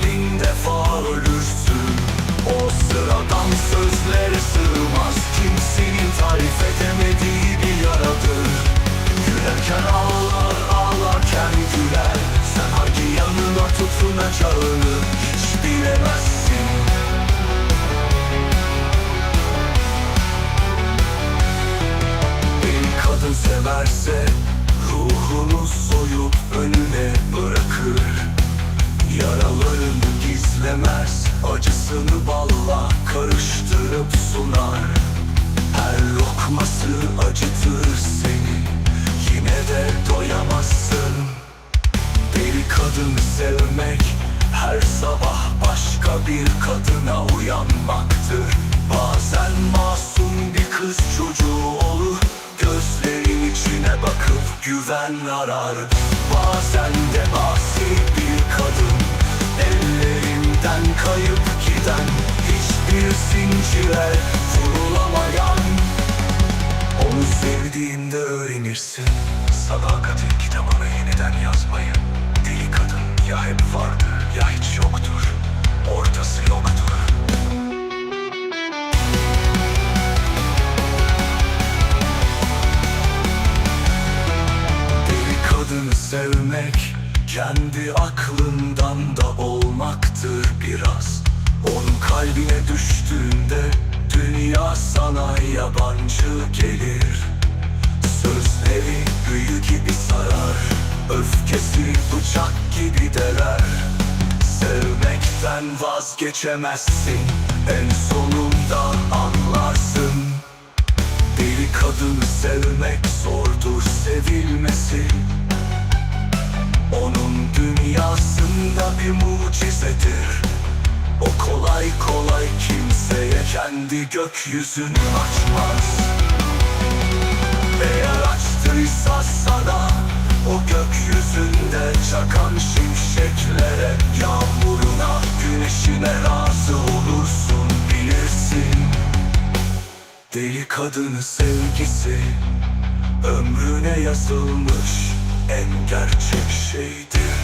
bin defa ölürsün. O sıradan sözlere sığmaz. Kimsenin tarif edemediği bir yaradır. Gülerken ağlar, ağlarken güler. Sen hangi yanına tutunacağını hiç bilemezsin. Bir kadın severse ruhunu soyup önüne bırakır gizlemez acısını balla karıştırıp sunar. Her lokması acıtır seni. Yine de doyamazsın. Deli kadını sevmek her sabah başka bir kadına uyanmaktır. Bazen masum bir kız çocuğu olur Gözlerin içine bakıp güven arar. Bazen de asi zincire vurulamayan onu sevdiğinde öğrenirsin. Sadakatin kitabını yeniden yazmayı. Deli kadın ya hep vardı ya hiç yoktur. Ortası yoktur. Deli kadını sevmek Kendi aklından Kalbine düştüğünde Dünya sana yabancı gelir. Sözleri büyü gibi sarar Öfkesi bıçak gibi deler. Sevmekten vazgeçemezsin En sonunda anlarsın. Deli kadını sevmek zordur sevilmesi. Onun dünyasında bir mucizedir kolay kolay kimseye kendi gökyüzünü açmaz. Eğer açtıysa sana o gökyüzünde çakan şimşeklere Yağmuruna, güneşine razı olursun bilirsin. Deli kadını sevgisi ömrüne yazılmış en gerçek şeydir